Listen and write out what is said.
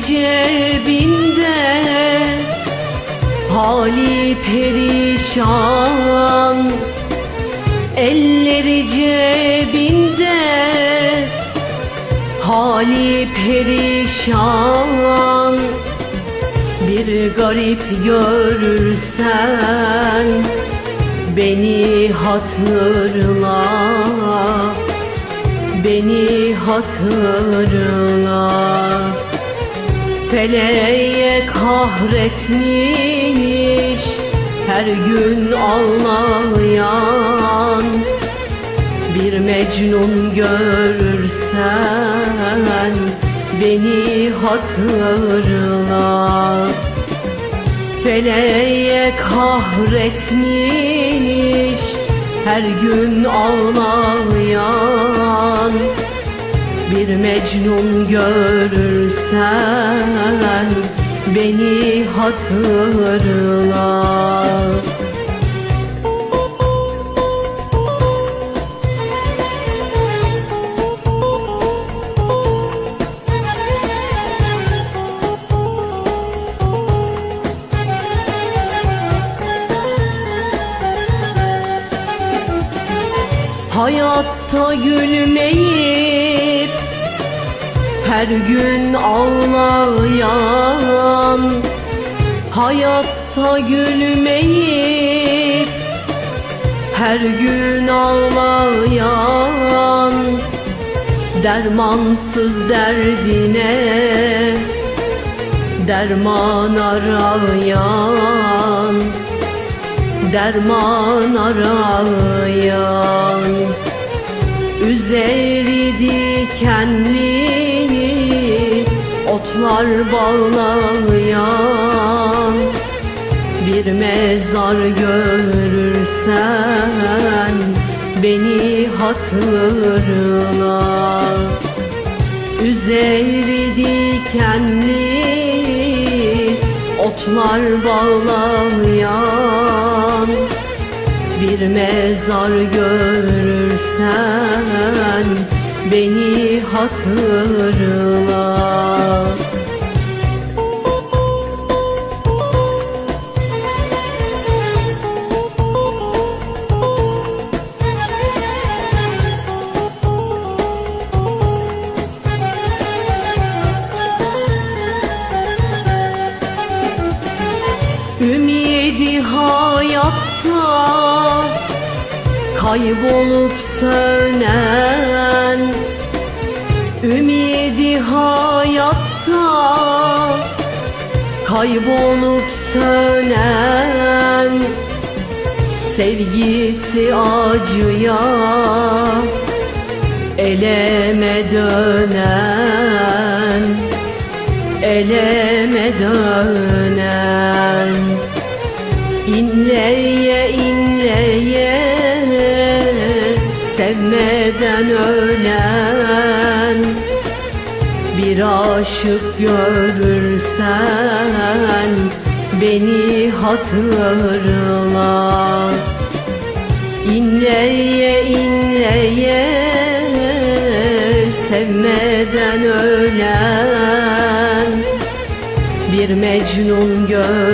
cebinde Hali perişan. Elleri cebinde Hali perişan. Bir garip görürsen Beni hatırla. Beni hatırla Feleğe kahretmiş Her gün ağlayan Bir mecnun görürsen Beni hatırla. Feleğe kahretmiş Her gün ağlayan Bir mecnun görürsen Beni hatırla Hayatta gülmeyip her gün ağlayan Hayatta gülmeyip her gün ağlayan Dermansız derdine derman arayan derman arayan Üzeri dikenli otlar bağlayan. Bir mezar görürsen beni hatırla. Üzeri dikenli otlar bağlayan Mezar görürsen beni hatırla hayatta kaybolup sönen Ümidi hayatta kaybolup sönen Sevgisi acıya eleme dönen Eleme dönen İnleye inleye Sevmeden ölen Bir aşık görürsen Beni hatırla İnleye inleye Sevmeden ölen Bir mecnun gör